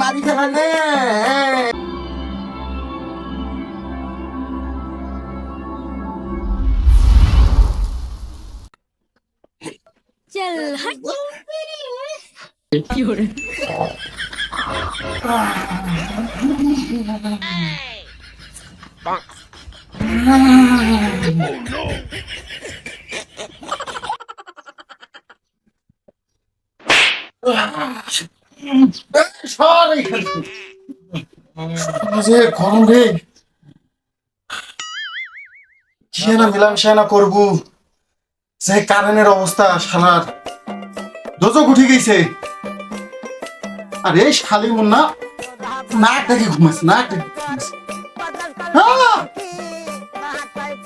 বাড়ি খেলালে চল কি হরে Bonk. Oh, যে গরম রে কি না মিলামিশা না করব যে কারেন্টের অবস্থা দোজক উঠে গেছে আরে শালি মুন্না নাক থেকে ঘুমাইছে নাক আহ!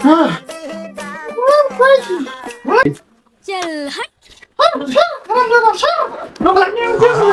আহ!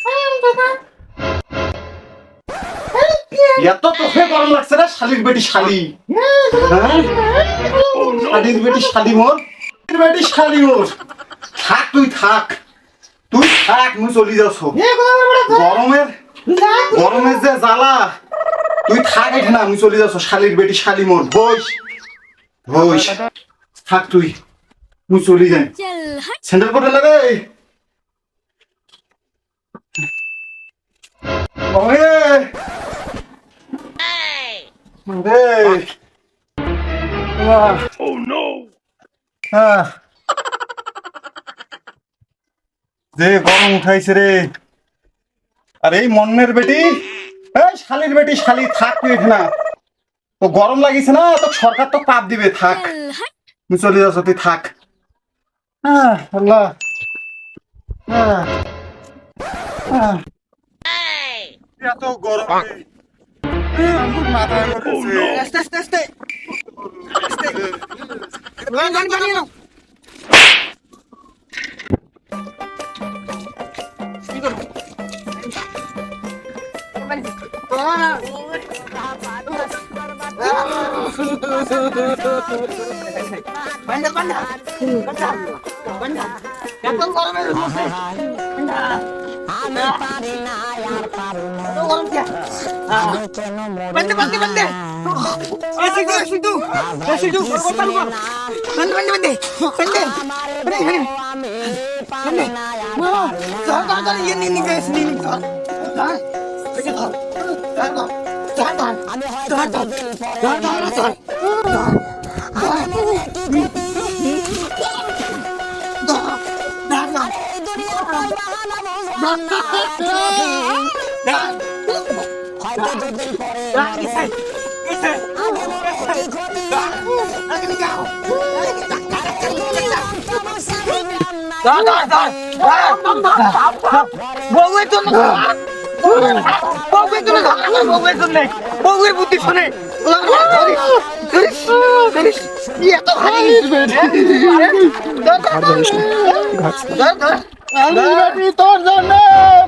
হ্যাঁ? এত তোকে গরম লাগছে না? শালির বেটি শালি। হ্যাঁ? শালির বেটি শালি মোর। বেটি শালি মোর। থাক তুই থাক। তুই থাক মুই চলি যাস গরমের গরমের যে জ্বালা তুই থাক এখানে আমি চলে যাস শালির বেটি শালি মোর। বস বস থাক তুই। মুই চলি যাই। স্যান্ডেল পরে লাগে Oh no! গরম উঠাইছে রে আর এই মন্নের বেটি এই শালির বেটি শালি থাক তুই না তো গরম লাগিছে না তো সরকার তো পাপ দিবে থাক চলে যাস তুই থাক আল্লাহ এত গরম রে। এই, আমার মাথায় উঠেছে। আস্তে আস্তে আস্তে গান গান গান গান বান্ডা বান্ডা আমি পারি না আর পারি না আমি কেন মরে বান্ডা বান্ডা বান্ডা এসে গো এসে বান্ডা বান্ডা বান্ডা বান্ডা বান্ডা আমি পারি না আর jangan jangan আমি হয়তো পরে হয়তো দুদিন পরে বউয়ের জন্য বউয়ের জন্য বউয়ের জন্য বউয়ের বুদ্ধি শুনে এত ভারী শালির বেটি তোর জন্য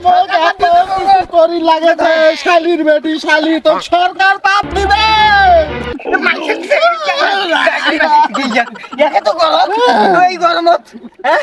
মোক এত কিছু করি লাগে শালির বেটি শালি তো সরকার পাপ দিবে। গরম গরমত হ্যাঁ?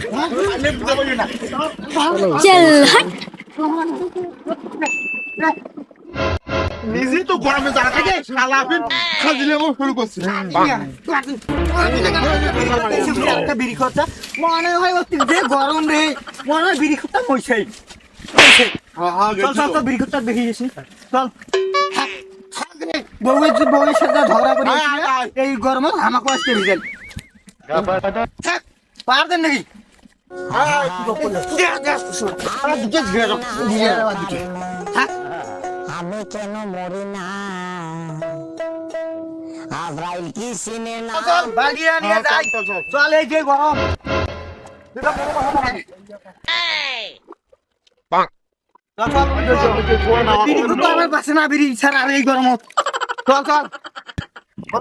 চল হাট নিজে তো গরমে থাকে খাজিলে শুরু করছে। একটা বিড়ি খরচা মনে হয় অতি যে গরম রে মনে হয় বিড়ি খরচা পয়সাই চল চল চল বিড়ি খরচা দেখে গেছি চল। যে বউয়ের সাথে করে এই গরমে আমাকে আসতে রিজাল্ট নাকি? আমি কেন মরি না আজরাইল কি চিনে না চল বাগিয়া নিয়ে যাই চল এই যে গরম চল চল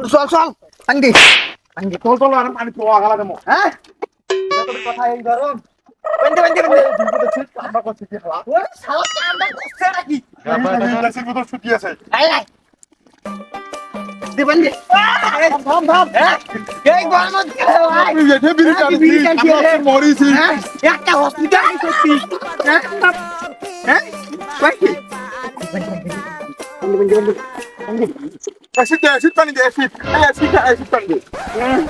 চল চল কথা এই গরম বন্ধু বন্ধু বন্ধু কিন্তু তো ছিল আমরা কত কি হলো? ওরে শালা কামটা করছে নাকি? আমরা ক্লাসের ভিতর ছুটি আছে আই আই দিবন্ধে আরে ভাম ভাম এই গরম আমি এটা হ্যাঁ, বিড়ি কাটি বিড়ি কাটি মরিছি একটা হসপিটাল সত্যি হ্যাঁ হ্যাঁ। কি? বন্ধু বন্ধু বন্ধু অ্যাসিড অ্যাসিড পানি দে অ্যাসিড অ্যাসিড অ্যাসিড পানি দে। হ্যাঁ।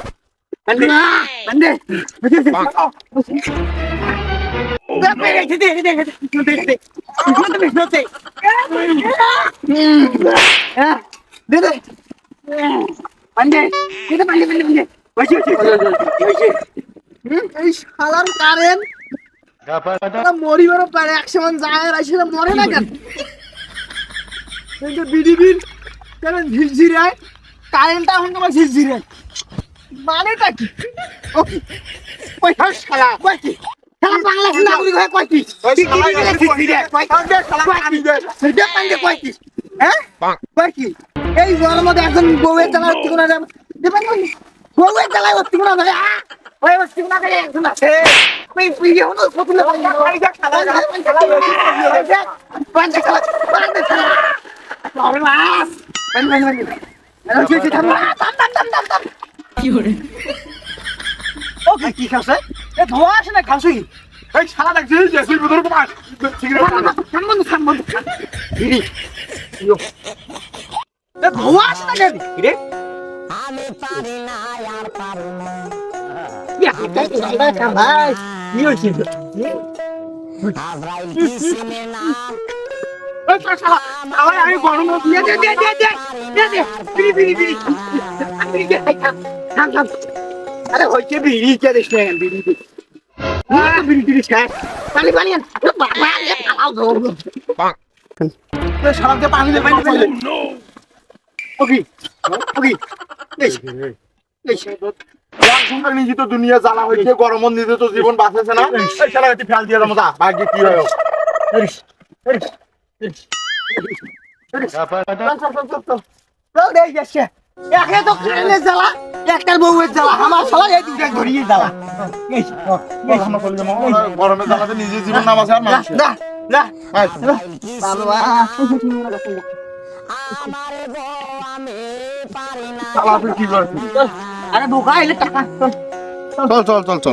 মরিবারও পারে একসময় যায় আসলে মরে না কেন কিন্তু বিডিবির কারণ ঝিরঝিরায় কারেন্টটা এখন তোমার ঝিরঝিরায় মানেটা কি ওই শালা কয় কি শালা বাংলাদেশ নাগরিক হয়ে কয় কি কয় কি হ্যাঁ কয় কি এই জলের মধ্যে একজন বউয়ে চালার ঠিকানা যাবে বউয়ে চালায় ওর ঠিকানা যাবে ওই ওর ঠিকানা যাবে একজন আছে খেলা কি করে ও ভাই কি খাওছে এ ধোয়া আসে না খাওছে কি এই শালা দেখছি জেসি ভিতরে পাস ঠিক রে খান বন্ধ খান বন্ধ খান ইরি ইয়ো এ ধোয়া আসে না কেন রে আমি পারি না আর পারি না ইয়া এটা কি না কাম ভাই কি হইছে আজরাইল কি সিনে না আমি গরম দিয়ে দে দে দে দে দে দে বিড়ি বিড়ি বিড়ি আমি খাই আরে হইছে বিড়ি কে দিস না? বিড়ি বিড়ি। বিড়ি শেষ। পানি পানি। পানি দে পানি দে ওকে ওকে। এই এই নিজে তো দুনিয়া জ্বালা হয়েছে গরম নিজে তো জীবন বাঁচেছে না এই শালা এটি ফেল দিয়ে দাও ভাগ্যে কি হয়। একে তো কারেন্টের জ্বালা একটার বউয়ের জ্বালা আমার এই দুইটা ধরিয়ে জ্বালা। গরমে জ্বালাতে নিজে জীবন না বাঁচে আর চল চল চল চল।